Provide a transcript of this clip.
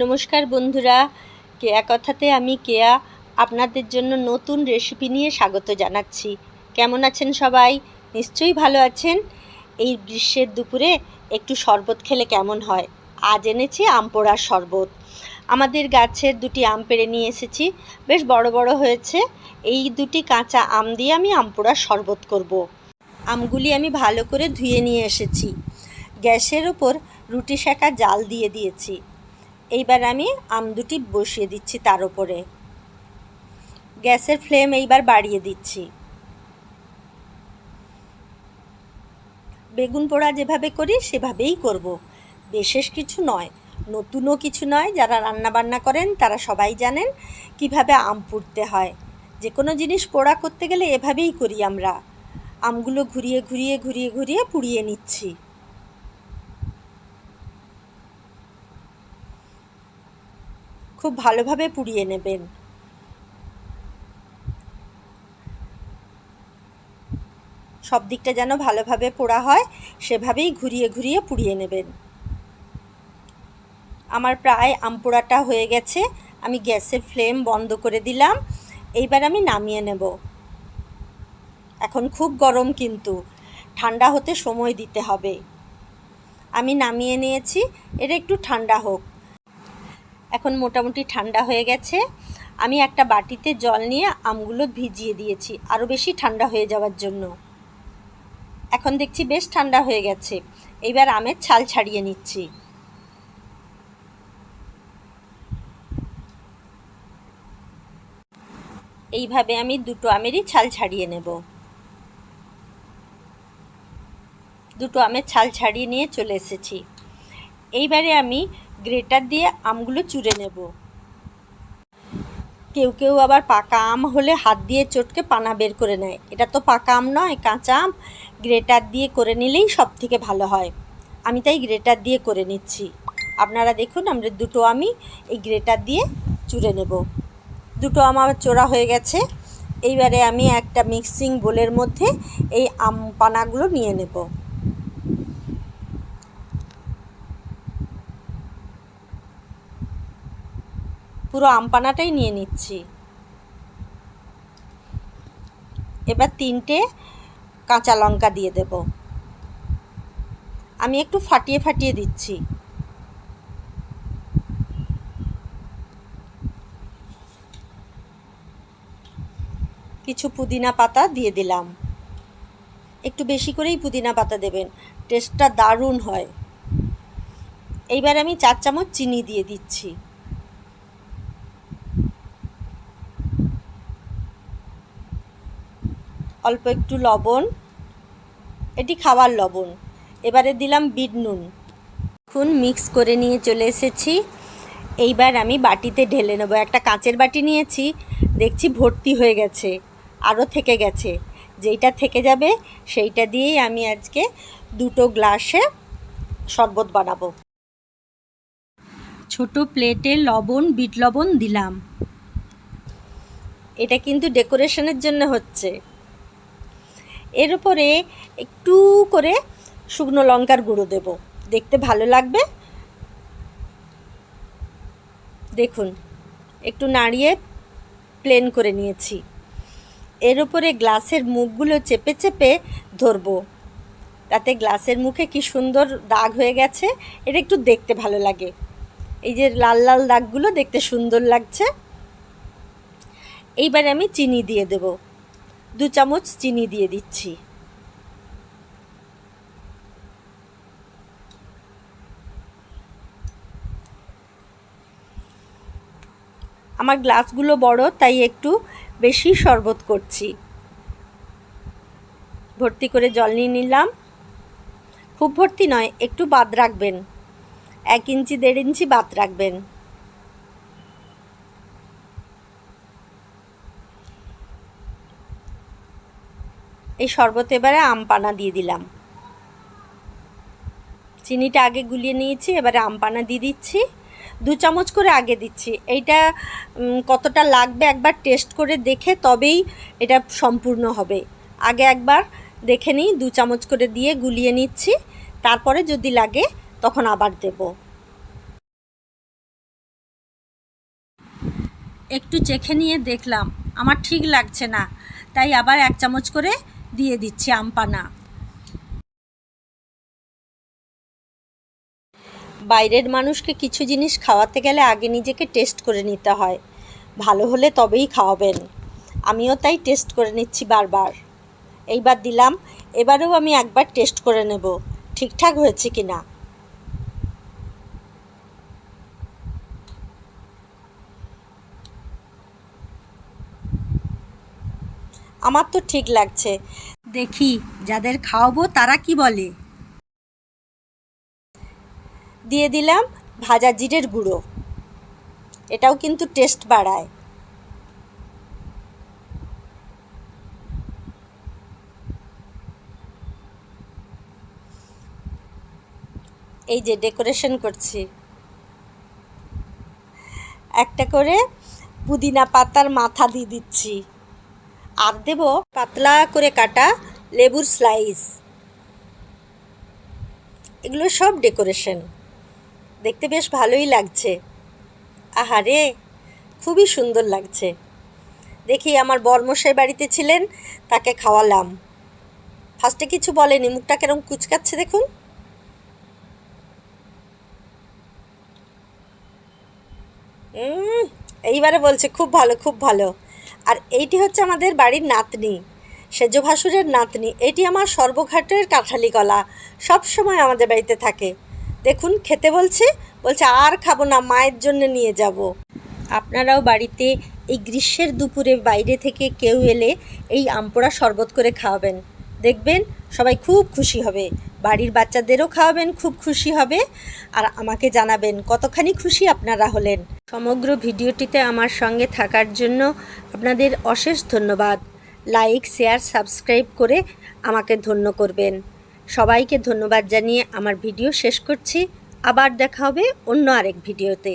নমস্কার বন্ধুরা। কেয়া কথাতে আমি কেয়া। আপনাদের জন্য নতুন রেসিপি নিয়ে স্বাগত জানাচ্ছি। কেমন আছেন সবাই? নিশ্চয়ই ভালো আছেন। এই গ্রীষ্মের দুপুরে একটু শরবত খেলে কেমন হয়? আজ এনেছি আম পোড়ার শরবত। আমাদের গাছের দুটি আম পেড়ে নিয়ে এসেছি। বেশ বড় বড় হয়েছে। এই দুটি কাঁচা আম দিয়ে আমি আম পোড়ার শরবত করব। আমগুলি আমি ভালো করে ধুয়ে নিয়ে এসেছি। গ্যাসের ওপর রুটি সেকা জাল দিয়ে দিয়েছি। এইবার আমি আম দুটি বসিয়ে দিচ্ছি তার উপরে। গ্যাসের ফ্লেম এইবার বাড়িয়ে দিচ্ছি। বেগুন পোড়া যেভাবে করি, সেভাবেই করব। বিশেষ কিছু নয়, নতুনও কিছু নয়, যারা রান্না বান্না করেন তারা সবাই জানেন কীভাবে আম পুড়তে হয়। যে কোনো জিনিস পোড়া করতে গেলে এভাবেই করি আমরা। আমগুলো ঘুরিয়ে ঘুরিয়ে ঘুরিয়ে ঘুরিয়ে পুড়িয়ে নিচ্ছি। খুব ভালোভাবে পুড়িয়ে নেবেন। সব দিকটা যেন ভালোভাবে পোড়া হয়, সেভাবেই ঘুরিয়ে ঘুরিয়ে পুড়িয়ে নেবেন। আমার প্রায় পোড়াটা হয়ে গেছে, আমি গ্যাসের ফ্লেম বন্ধ করে দিলাম, এইবার আমি নামিয়ে নেব। এখন খুব গরম কিন্তু, ঠান্ডা হতে সময় দিতে হবে। আমি নামিয়ে নিয়েছি, এটা একটু ঠান্ডা হোক। এখন মোটামুটি ঠান্ডা হয়ে গেছে। আমি একটা বাটিতে জল নিয়ে আমগুলো ভিজিয়ে দিয়েছি আরও বেশি ঠান্ডা হয়ে যাওয়ার জন্য। এখন দেখছি বেশ ঠান্ডা হয়ে গেছে। এইবার আমের ছাল ছাড়িয়ে নিচ্ছি। এইভাবে আমি দুটো আমেরই ছাল ছাড়িয়ে নেব। দুটো আমের ছাল ছাড়িয়ে নিয়ে চলে এসেছি। এইবারে আমি গ্রেটার দিয়ে আমগুলো চুড়ে নেব। কেউ কেউ আবার পাকা আম হলে হাত দিয়ে চটকে পানা বের করে নেয়। এটা তো পাকা আম নয়, কাঁচা আম। গ্রেটার দিয়ে করে নিলেই সব থেকে ভালো হয়। আমি তাই গ্রেটার দিয়ে করে নিচ্ছি। আপনারা দেখুন, আমরা দুটো আমি এই গ্রেটার দিয়ে চুড়ে নেব। দুটো আমার চোরা হয়ে গেছে। এইবারে আমি একটা মিক্সিং বোলের মধ্যে এই আম পানাগুলো নিয়ে নেব। পুরো আমপানাটাই নিয়ে নিচ্ছি। এবার তিনটে কাঁচা লঙ্কা দিয়ে দেব। আমি একটু ফাটিয়ে ফাটিয়ে দিচ্ছি। কিছু পুদিনা পাতা দিয়ে দিলাম। একটু বেশি করেই পুদিনা পাতা দেবেন টেস্টটা দারুণ হয়। এইবার আমি চার চামচ চিনি দিয়ে দিচ্ছি। অল্প একটু লবণ। এটি খাবার লবণ। এবারে দিলাম বিট নুন। এখন মিক্স করে নিয়ে চলে এসেছি। এইবার আমি বাটিতে ঢেলে নেব। একটা কাঁচের বাটি নিয়েছি। দেখছি ভর্তি হয়ে গেছে আরও থেকে গেছে। যেইটা থেকে যাবে, সেইটা দিয়েই আমি আজকে দুটো গ্লাসে শরবত বানাবো। ছোট প্লেটে লবণ, বিট লবণ দিলাম। এটা কিন্তু ডেকোরেশনের জন্য হচ্ছে। এর উপরে একটু করে শুকনো লঙ্কার গুঁড়ো দেব। দেখতে ভালো লাগবে। দেখুন, একটু নাড়িয়ে প্লেন করে নিয়েছি। এর উপরে গ্লাসের মুখগুলো চেপে চেপে ধরবো। তাতে গ্লাসের মুখে কি সুন্দর দাগ হয়ে গেছে, এটা একটু দেখতে ভালো লাগে। এই যে লাল লাল দাগগুলো দেখতে সুন্দর লাগছে। এইবার আমি চিনি দিয়ে দেব। দু চামচ চিনি দিয়ে দিচ্ছি। আমার গ্লাসগুলো বড়, তাই একটু বেশি শরবত করছি। ভর্তি করে জল নিয়ে নিলাম। খুব ভর্তি নয়, একটু বাদ রাখবেন। এক ইঞ্চি, দেড় ইঞ্চি বাদ রাখবেন। এই শরবত এবারে আম পানা দিয়ে দিলাম। চিনিটা আগে গুলিয়ে নিয়েছি, এবারে আম পানা দিয়ে দিচ্ছি। দু চামচ করে আগে দিচ্ছি। এইটা কতটা লাগবে একবার টেস্ট করে দেখে তবেই এটা সম্পূর্ণ হবে। আগে একবার দেখে নিই, দু চামচ করে দিয়ে গুলিয়ে নিচ্ছি। তারপরে যদি লাগে, তখন আবার দেবো। একটু চেখে নিয়ে দেখলাম, আমার ঠিক লাগছে না। তাই আবার এক চামচ করে দিয়ে দিচ্ছি আমপানা। বাইরের মানুষকে কিছু জিনিস খাওয়াতে গেলে আগে নিজেকে টেস্ট করে নিতে হয়। ভালো হলে তবেই খাওয়াবেন। আমিও তাই টেস্ট করে নিচ্ছি বারবার। এইবার দিলাম, এবারেও আমি একবার টেস্ট করে নেব। ঠিকঠাক হয়েছে কি না আমার তো ঠিক লাগছে। দেখি, যাদের খাওয়াবো তারা কি বলে? দিয়ে দিলাম ভাজা জিরের গুঁড়ো। এটাও কিন্তু টেস্ট বাড়ায়। এই যে ডেকোরেশন করছি। একটা করে পুদিনা পাতার মাথা দিয়ে দিচ্ছি। আর দেব পাতলা করে কাটা লেবুর স্লাইস এগুলো সব ডেকোরেশন দেখতে বেশ ভালোই লাগছে। আহারে, খুবই সুন্দর লাগছে। দেখি আমার বর্মশাই বাড়িতে ছিলেন, তাকে খাওয়ালাম। ফার্স্টে কিছু বলেনি, মুখটা কেরম কুচকাচ্ছে দেখুন। এইবারে বলছে, খুব ভালো খুব ভালো। আর এইটি হচ্ছে আমাদের বাড়ির নাতনি, সেজ ভাসুরের নাতনি। এটি আমার সর্বঘাটের কাঁঠালি কলা সব সময় আমাদের বাড়িতে থাকে। দেখুন, খেতে বলছে বলছে, আর খাব না, মায়ের জন্য নিয়ে যাব। আপনারাও বাড়িতে এই গ্রীষ্মের দুপুরে বাইরে থেকে কেউ এলে এই আমপোড়া শরবত করে খাওয়াবেন। দেখবেন সবাই খুব খুশি হবে। বাড়ির বাচ্চাদেরও খাওয়াবেন, খুব খুশি হবে। আর আমাকে জানাবেন, কতখানি খুশি আপনারা হলেন। সমগ্র ভিডিওটিতে আমার সঙ্গে থাকার জন্য আপনাদের অশেষ ধন্যবাদ। লাইক, শেয়ার, সাবস্ক্রাইব করে আমাকে ধন্য করবেন। সবাইকে ধন্যবাদ জানিয়ে আমার ভিডিও শেষ করছি। আবার দেখা হবে অন্য আরেক ভিডিওতে।